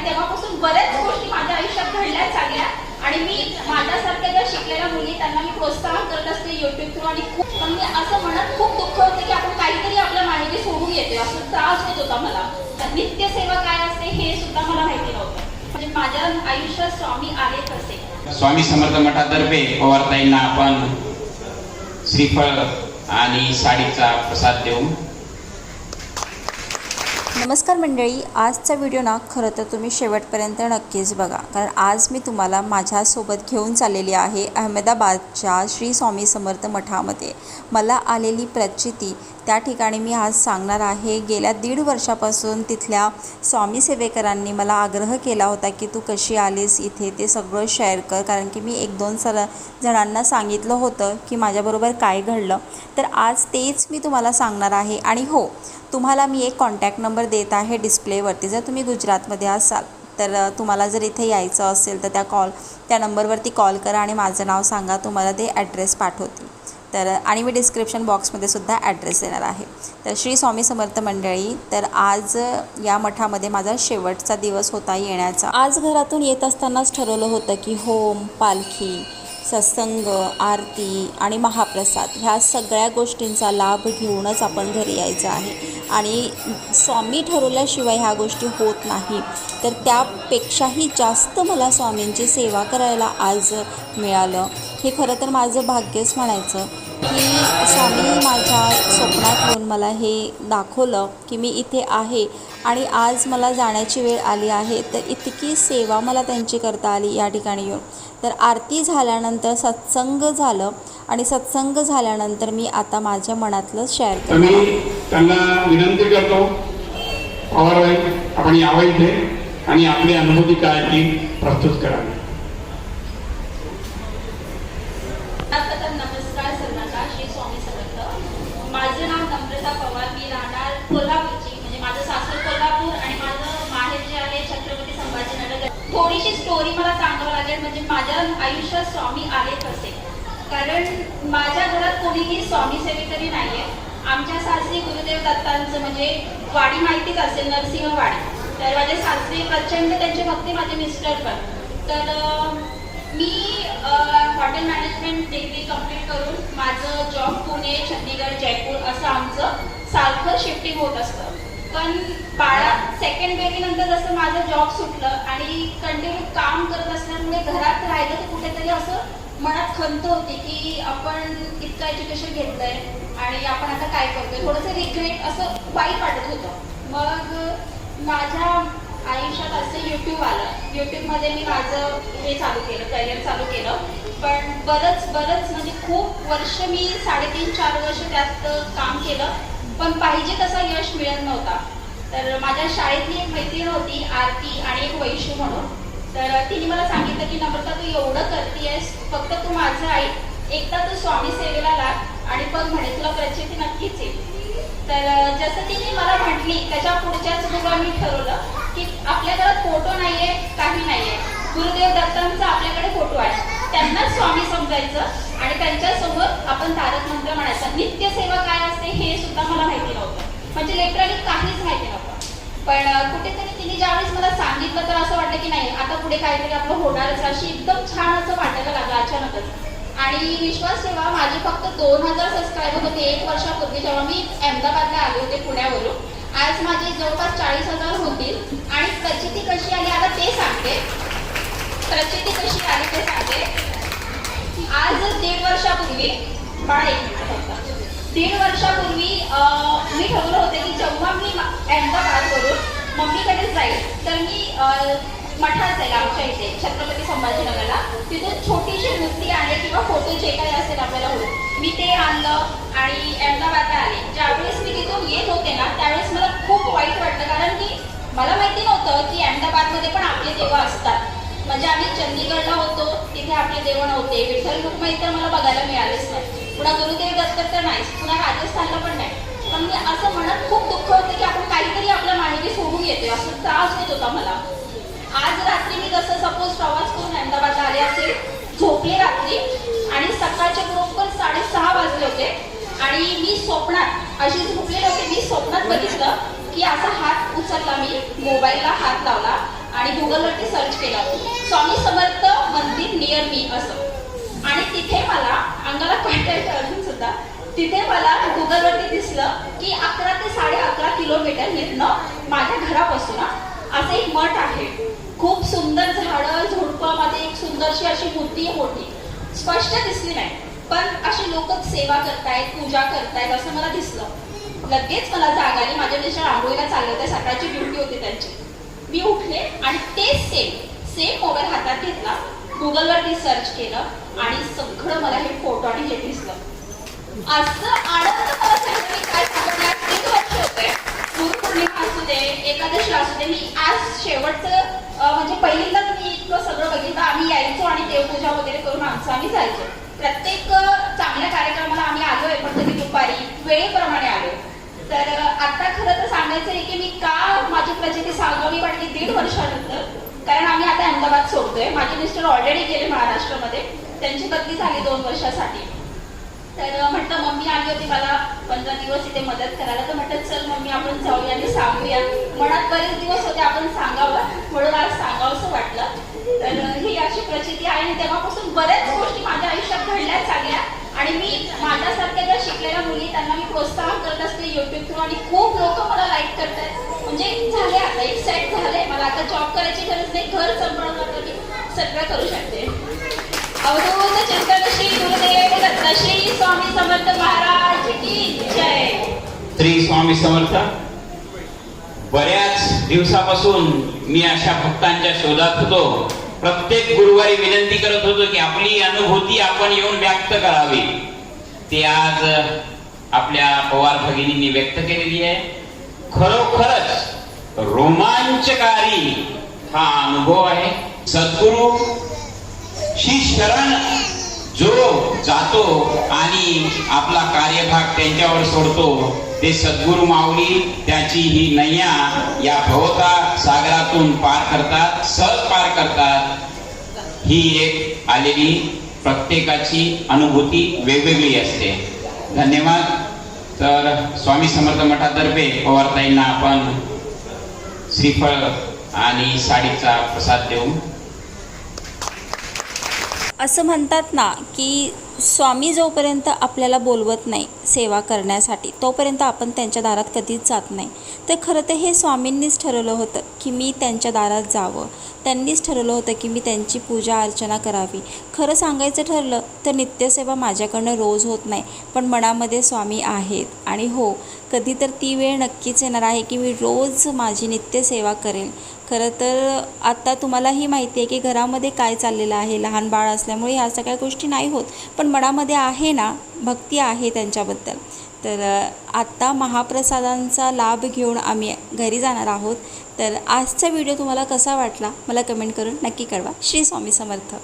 आणि तेव्हापासून बऱ्याच गोष्टी माझ्या आयुष्यात घडल्या चालल्या. आणि मी माझ्यासारख्या ज्या शिकलेल्या मुली त्यांना मी प्रोत्साहन करत असते युट्यूब थ्रू आणि खूप पण मी असं म्हणत खूप दुःख होतं की आपण काहीतरी आपल्या माहिती सोडून येतो असं त्रास होत होता मला. नित्य सेवा काय असते हे सुद्धा मला माहिती नव्हतं. म्हणजे माझ्या आयुष्यात स्वामी आले कसे स्वामी समर्थ मठातर्फे पवारताईंना आपण श्रीफळ आणि साडीचा प्रसाद देऊन नमस्कार मंडळी आजचा व्हिडिओ ना खरं तर तुम्ही शेवटपर्यंत नक्कीच बघा. कारण आज मी तुम्हाला माझ्यासोबत घेऊन चाललेली आहे अहमदाबादच्या श्री स्वामी समर्थ मठामध्ये. मला आलेली प्रचिती त्या ठिकाणी मी आज सांगणार आहे. गेल्या दीड वर्षापासून तिथल्या स्वामी सेवेकरांनी मला आग्रह केला होता की तू कशी आलीस इथे ते सगळं शेअर कर. कारण की मी एक दोन सर जणांना सांगितलं होतं की माझ्याबरोबर काय घडलं. तर आज तेच मी तुम्हाला सांगणार आहे. आणि हो तुम्हाला मी एक कॉन्टॅक्ट नंबर देत आहे डिस्प्लेवरती जर तुम्ही गुजरातमध्ये असाल तर तुम्हाला जर इथे यायचं असेल तर त्या कॉल त्या नंबरवरती कॉल करा आणि माझं नाव सांगा तुम्हाला ते ॲड्रेस पाठवतील. तर आणि मी डिस्क्रिप्शन बॉक्समध्ये सुद्धा ॲड्रेस देणार आहे. तर श्री स्वामी समर्थ मंडळी तर आज या मठामध्ये माझा शेवटचा दिवस होता येण्याचा. आज घरातून येत असतानाच ठरवलं होतं की होम पालखी सत्संग आरती आणि महाप्रसाद ह्या सगळ्या गोष्टींचा लाभ घेऊनच आपण घरी यायचं आहे. आणि स्वामी ठरवल्याशिवाय ह्या गोष्टी होत नाही. तर त्यापेक्षाही जास्त मला स्वामींची सेवा करायला आज मिळालं. हे खरं तर माझं भाग्यच म्हणायचं. की स्वामी माझ्या स्वप्नात येऊन मला हे दाखवलं की मी इथे आहे आणि आज मला जाण्याची वेळ आली आहे तर इतकी सेवा मला त्यांची करता आली या ठिकाणी येऊन. तर आरती झाल्यानंतर सत्संग झालं आणि सत्संग झाल्यानंतर मी आता माझ्या मनातलं शेअर करतो मी त्यांना विनंती करतो आपण यावं इथे आणि आपली अनुभूती काय ती प्रस्तुत करावी आता तर नमस्कार सर्वांना श्री स्वामी समर्थ माझं नाव नम्रता पवार मी राहणार कोल्हापूरची म्हणजे माझं सासर कोल्हापूर आणि माझं माहेर जे आहे छत्रपती संभाजीनगर थोडीशी स्टोरी मला सांगावं लागेल म्हणजे माझ्या आयुष्यात स्वामी आले कसे कारण माझ्या घरात कोणीही स्वामी सेवेकरी नाहीये. आमच्या सासरी गुरुदेव दत्तांचं म्हणजे वाडी माहितीच असेल नरसिंहवाडी. तर माझे सासरी प्रचंड त्यांचे भक्ती माझे मिस्टर पण. तर मी हॉटेल मॅनेजमेंट डिग्री कंप्लीट करून माझं जॉब पुणे चंदीगड जयपूर असं आमचं सारखं शिफ्टिंग होत असतं. पण बाळा सेकंड बेबी नंतर जसं माझं जॉब सुटलं आणि कंटिन्यू काम करत असल्यामुळे घरात राहिलं तर कुठेतरी असं मनात खंत होती की आपण इतकं एज्युकेशन घेतलंय आणि आपण आता काय करतोय? थोडंसं रिग्रेट असं वाईट वाटत होतं. मग माझ्या आयुष्यात असं यूट्यूब आलं. यूट्यूबमध्ये मी माझं हे चालू केलं करिअर चालू केलं. पण बरंच बरंच म्हणजे खूप वर्ष मी साडेतीन चार वर्ष त्यात काम केलं. पण पाहिजे तसा यश मिळत नव्हता. तर माझ्या शाळेतली एक मैत्रीण होती आरती आणि एक वैशू म्हणून. तर तिने मला सांगितलं की नम्रता तू एवढं करतेयस फक्त तू माझं आई एकदा तू स्वामी सेवेला लाग आणि बघ म्हणे तुला प्रचिती नक्कीच येईल. तर जसं तिने मला म्हटली त्याच्या पुढच्याच दिवसा मी ठरवलं की आपल्याकडे फोटो नाहीये काही नाहीये. गुरुदेव दत्तांचा आपल्याकडे फोटो आहे. त्यांनाच स्वामी समजायचं. त्यांच्यासोबत आपण तारक मंत्र म्हणायचं. नित्यसेवा काय असते हे सुद्धा मला माहिती नव्हतं. म्हणजे लेटरली काहीच माहिती नव्हतं. पण कुठेतरी तिने ज्यावेळेस मला सांगितलं तर असं वाटलं की नाही आता पुढे काहीतरी आपलं होणारच. अशी एकदम छान असं वाटायला लागलं अचानकच. आणि विश्वास ठेवा माझे फक्त दोन हजार सबस्क्रायबर होते. एक वर्षापूर्वी जेव्हा मी अहमदाबादला आले होते पुण्यावरून. आज माझे जवळपास चाळीस हजार होतील. आणि प्रचिती कशी आली आता ते सांगते. प्रचिती कशी आली ते सांगते. आज दीड वर्षापूर्वी बाळा एक मिनिट फक्त. दीड वर्षापूर्वी मी ठरवलं होतं की जेव्हा मी अहमदाबादवरून मम्मीकडे जाईल तर मी मठा असेल आमच्या इथे छत्रपती संभाजीनगरला. तिथून छोटीशी मूर्ती आहे किंवा फोटो जे काही असेल आपल्याला होईल मी ते आणलं आणि अहमदाबादला आले. ज्यावेळेस मी तिथून येत होते ना त्यावेळेस मला खूप वाईट वाटलं. कारण की मला माहिती नव्हतं की अहमदाबादमध्ये पण आपले देव असतात. म्हणजे आम्ही चंदीगडला होतो तिथे आपले देव नव्हते विठ्ठल रुक्माई तर मला बघायला मिळालेच नाही. पुन्हा गुरुदेव दत्त तर नाहीच पुन्हा राजस्थानला पण नाही. पण मी असं म्हणत खूप दुःख होतं की आपण काहीतरी आपल्या माहिती सोडून येतोय असं त्रास होत होता मला. आज रात्री मी जसं सपोज प्रवास करून अहमदाबादला आले असेल झोपले रात्री आणि सकाळचे बरोबर साडेसहा वाजले होते आणि मी स्वप्नात अशी झोपलेले होते मी स्वप्नात बघितलं की असा हात उचलला मी मोबाईलला हात लावला आणि गुगलवरती सर्च केला स्वामी समर्थ मंदिर नियर मी असं. आणि तिथे मला अंगाला कंटाळतं अजून सुद्धा तिथे मला गुगलवरती दिसलं की अकरा ते साडे अकरा किलोमीटर इथनं माझ्या घरापासून असं एक मठ आहे. खूप सुंदर झाडं झुडपामध्ये एक सुंदरशी अशी मूर्ती आहे मोठी स्पष्ट दिसली नाही पण अशी लोक सेवा करतायत पूजा करतायत असं मला दिसलं. लगेच मला जाग आली माझ्या मिस्टर आंघोळीला चालले होते सकाळची ड्युटी होती त्यांची. मी उठले आणि तेच सेम सेम मोबाईल हातात घेतला. गुगलवरती सर्च केलं आणि सगळं मला हे फोटो आणि हे दिसलं. असं आनंद मला काय सांगू वर्ष होते. गुरुपौर्णिमा असू दे एकादशी असू दे मी आज शेवटचं म्हणजे पहिल्यांदाच मी इतकं सगळं बघितलं. आम्ही यायचो आणि देवपूजा वगैरे करून आमचं आम्ही जायचो. प्रत्येक चांगल्या कार्यक्रमाला आम्ही आलोय पण कधी दुपारी वेळेप्रमाणे आलो तर आता खरं तर सांगायचं आहे की मी का माझी प्रचिती सांगावी वाटली दीड वर्षानंतर. कारण आम्ही आता अहमदाबाद सोडतोय. माझे मिस्टर ऑलरेडी गेले महाराष्ट्रामध्ये. त्यांची बदली झाली दोन वर्षासाठी. तर म्हटलं मम्मी आली होती मला पंधरा दिवस इथे मदत करायला. तर म्हटलं चल मम्मी आपण जाऊया आणि सांगूया. मनात बरेच दिवस होते आपण सांगावं. म्हणून आज सांगावंसं वाटलं. तर ही अशी प्रचिती आहे आणि तेव्हापासून बऱ्याच गोष्टी माझ्या आयुष्यात घडल्या चालल्या. आणि मी माझ्यासारख्या ज्या शिकलेल्या मुली त्यांना मी प्रोत्साहन करत असते युट्यूब थ्रू आणि खूप लोक मला लाईक करतात म्हणजे झाले आता एक सेट झाले मला आता जॉब करायची गरज नाही. घर सांभाळून आता मी सगळं करू शकते. अवधूत चिंतन गुरुदेव दत्त स्वामी समर्थ महाराज की जय. श्री स्वामी समर्थ बऱ्याच दिवसापासून मी अशा भक्तांच्या शोधात होतो. प्रत्येक गुरुवारी विनंती करत होतो की आपली अनुभूती आपण येऊन व्यक्त करावी. ते आज आपल्या पवार भगिनींनी व्यक्त केलेली आहे. खरोखरच रोमांचकारी हा अनुभव आहे. सद्गुरु श्री शरण जो जातो आणि आपला कार्यभाग त्यांच्यावर सोडतो ते सद्गुरु माऊली त्याची ही नैया या भवता सागरातून पार करतात सहज पार करतात. ही एक आलेली प्रत्येकाची अनुभूती वेगवेगळी असते. धन्यवाद. तर स्वामी समर्थ मठातर्फे पवारताईंना आपण श्रीफळ आणि साडीचा प्रसाद देऊ. असं म्हणतात ना की स्वामी जोपर्यंत आपल्याला बोलवत नाही सेवा करण्यासाठी तोपर्यंत आपण त्यांच्या दारात कधीच जात नाही. तर खरं तर हे स्वामींनीच ठरवलं होतं की मी त्यांच्या दारात जावं. त्यांनीच ठरवलं होतं की मी त्यांची पूजा अर्चना करावी. खरं सांगायचं ठरलं तर नित्यसेवा माझ्याकडनं रोज होत नाही पण मनामध्ये स्वामी आहेत. आणि हो कधी तर ती वेळ नक्कीच येणार आहे की मी रोज माझी नित्यसेवा करेन. खरं तर आता तुम्हालाही माहिती आहे की घरामध्ये काय चाललेलं आहे. लहान बाळ असल्यामुळे ह्या सगळ्या गोष्टी नाही होत. पण मनामध्ये आहे ना भक्ती आहे त्यांच्याबद्दल. तर आत्ता महाप्रसादांचा लाभ घेऊन आम्ही घरी जाणार आहोत. तर आजचा व्हिडिओ तुम्हाला कसा वाटला? मला कमेंट करून नक्की कळवा. श्री स्वामी समर्थ.